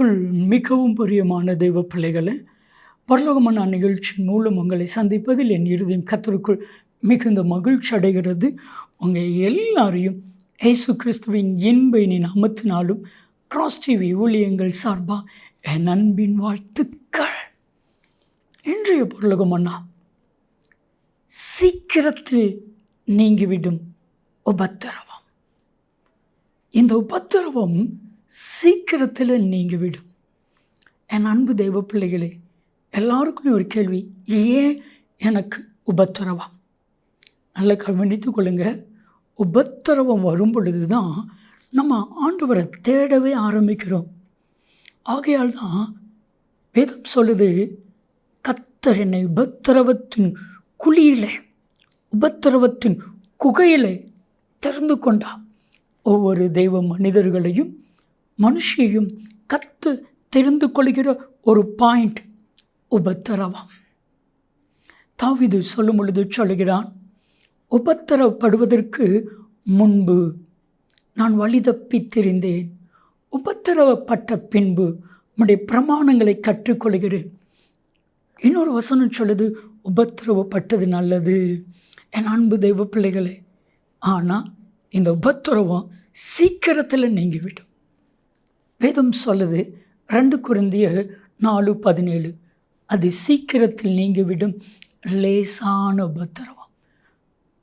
கிறிஸ்துவுக்குள் மிகவும் பிரியமான தெய்வ பிள்ளைகளை பரலோகமான நிகழ்ச்சி மூலம் உங்களை சந்திப்பதில் என் இருதயம் கத்தருக்குள் மிகுந்த மகிழ்ச்சி அடைகிறது. உங்கள் எல்லாரையும் இயேசு கிறிஸ்துவின் இன்பையின் அமத்தினாலும் கிராஸ் டிவி ஊழியங்கள் சார்பாக என் அன்பின் வாழ்த்துக்கள். இன்றைய பரலோகமன்னா சீக்கிரத்தில் நீங்கிவிடும் உபத்திரவம். இந்த உபத்திரவம் சீக்கிரத்தில் நீங்கிவிடும் என் அன்பு தெய்வ பிள்ளைகளே எல்லாருக்குமே ஒரு கேள்வி ஏன் எனக்கு உபத்திரவம்? நல்லா கவனித்து கொள்ளுங்க. உபத்திரவம் வரும் பொழுது தான் நம்ம ஆண்டவரை தேடவே ஆரம்பிக்கிறோம். ஆகையால் தான் வேதம் சொல்லுது கத்தர் என்னை உபத்திரவத்தின் குழியில் உபத்திரவத்தின் குகையில் திறந்து கொண்டா ஒவ்வொரு தெய்வ மனிதர்களையும் மனுஷையும் கத்து தெரிந்து கொள்கிற ஒரு பாயிண்ட் உபத்திரவம். தாவிது சொல்லும் பொழுது சொல்கிறான் உபத்திரப்படுவதற்கு முன்பு நான் வழி தப்பித் தெரிந்தேன் உபத்திரவப்பட்ட பின்பு நம்முடைய பிரமாணங்களை கற்றுக்கொள்கிறேன். இன்னொரு வசனம் சொல்லுது உபத்திரவப்பட்டது நல்லது என் அன்பு தெய்வ பிள்ளைகளே. ஆனால் இந்த உபத்திரவம் சீக்கிரத்தில் நீங்கிவிடும். வேதம் சொல்லுது ரெண்டு குருந்திய நாலு பதினேழு. அது சீக்கிரத்தில் நீங்கிவிடும் லேசான உபத்திரவம்.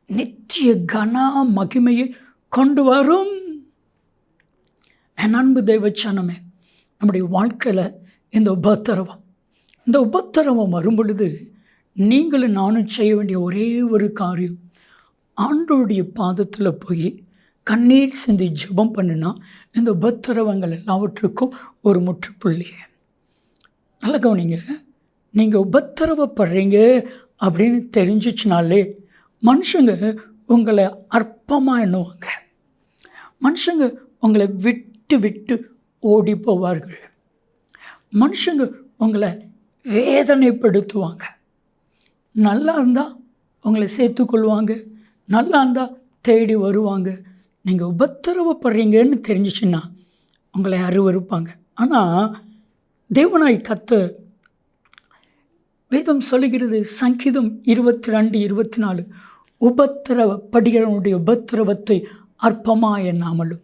நித்திய கன மகிமையை கொண்டு வரும். என் அன்பு தெய்வச்சனமே நம்முடைய வாழ்க்கையில் இந்த உபத்திரவம் இந்த உபத்திரவம் வரும் பொழுது நீங்களும் நானும் செய்ய வேண்டிய ஒரே ஒரு காரியம் ஆண்டோடைய பாதத்தில் போய் கண்ணீர் சிந்தி ஜெபம் பண்ணுனா இந்த உபத்திரவங்கள் எல்லாவற்றுக்கும் ஒரு முற்றுப்புள்ளி. நல்ல கவனிங்க. நீங்கள் உபத்திரவப்படுறீங்க அப்படின்னு தெரிஞ்சிச்சுனாலே மனுஷங்க உங்களை அற்பமாக எண்ணுவாங்க. மனுஷங்க உங்களை விட்டு விட்டு ஓடி போவார்கள். மனுஷங்க உங்களை வேதனைப்படுத்துவாங்க. நல்லா இருந்தால் உங்களை சேர்த்துக்கொள்வாங்க நல்லா இருந்தால் தேடி வருவாங்க. நீங்கள் உபத்திரவப்படுறீங்கன்னு தெரிஞ்சிச்சுன்னா உங்களை அருவறுப்பாங்க ஆனால் தேவனாய் கத்து வேதம் சொல்லுகிறது சங்கீதம் இருபத்தி ரெண்டு இருபத்தி நாலு உபத்திரவப்படுகிறவனுடைய உபத்திரவத்தை அற்பமாக எண்ணாமலும்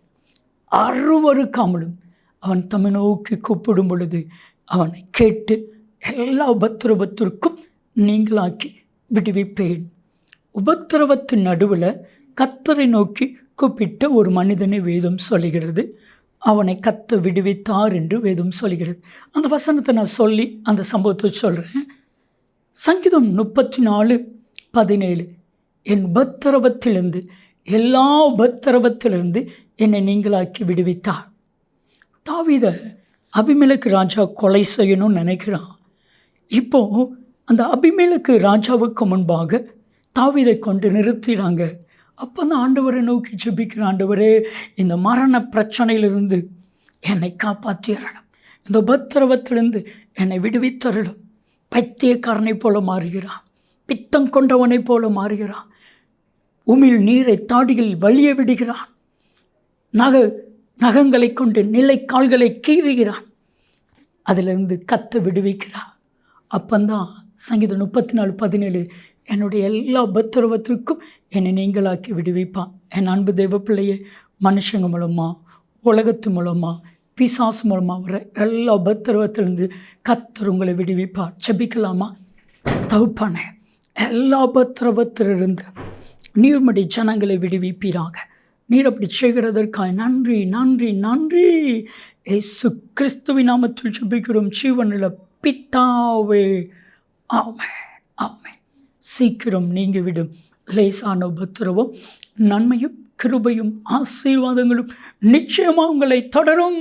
அருவறுக்காமலும் அவன் தம்மை நோக்கி கூப்பிடும் பொழுது அவனை கேட்டு எல்லா உபத்திரவத்திற்கும் நீங்களாக்கி விடுவிப்பேன். உபத்திரவத்தின் நடுவில் கத்தரை நோக்கி கூப்பிட்ட ஒரு மனிதனை வேதம் சொல்லுகிறது. அவனை கத்த விடுவித்தார் என்று வேதம் சொல்கிறது அந்த வசனத்தை நான் சொல்லி அந்த சம்பவத்தை சொல்கிறேன் சங்கீதம் முப்பத்தி நாலு பதினேழு. என் பத்திரவத்திலிருந்து எல்லா உபத்திரவத்திலிருந்து என்னை நீங்களாக்கி விடுவித்தார். தாவித அபிமேலுக்கு ராஜா கொலை செய்யணும்னு நினைக்கிறான். இப்போது அந்த அபிமேலுக்கு ராஜாவுக்கு முன்பாக தாவிதை கொண்டு நிறுத்தினாங்க அப்போ அந்த ஆண்டவரை நோக்கி ஜெபிக்கிற ஆண்டவரே இந்த மரண பிரச்சனையிலிருந்து என்னை காப்பாற்றியறணும் இந்த உபத்திரவத்திலிருந்து என்னை விடுவித்தரலும் பைத்தியக்காரனை போல மாறுகிறான். பித்தம் கொண்டவனைப் போல மாறுகிறான். உமிழ் நீரை தாடியில் வலிய விடுகிறான். நக நகங்களை கொண்டு நிலை கால்களை கீறுகிறான். அதிலிருந்து கத்த விடுவிக்கிறான் அப்பந்தான் சங்கீதம் முப்பத்தி நாலு பதினேழு என்னுடைய எல்லா உபத்திரவத்திற்கும் என்னை நீங்களாக்கி விடுவிப்பான். என் அன்பு தெய்வ பிள்ளையே மனுஷங்க மூலமாக உலகத்து மூலமாக பிசாசு மூலமாக வர எல்லா உபத்திரவத்திலிருந்து கத்தர் உங்களை விடுவிப்பார். செபிக்கலாமா தகுப்பானே எல்லா உபத்திரவத்திலிருந்து நீர்மடி ஜனங்களை விடுவிப்பீராக. நீர் அப்படி செய்கிறதற்காக நன்றி நன்றி நன்றி. ஏசு கிறிஸ்துவின் நாமத்தில் சுபிக்கிறோம் ஜீவனில் பித்தாவே ஆமாம் சீக்கிரம் நீங்கிவிடும். லேசான உபத்திரவும் நன்மையும் கிருபையும் ஆசீர்வாதங்களும் நிச்சயமாக உங்களை தொடரும்.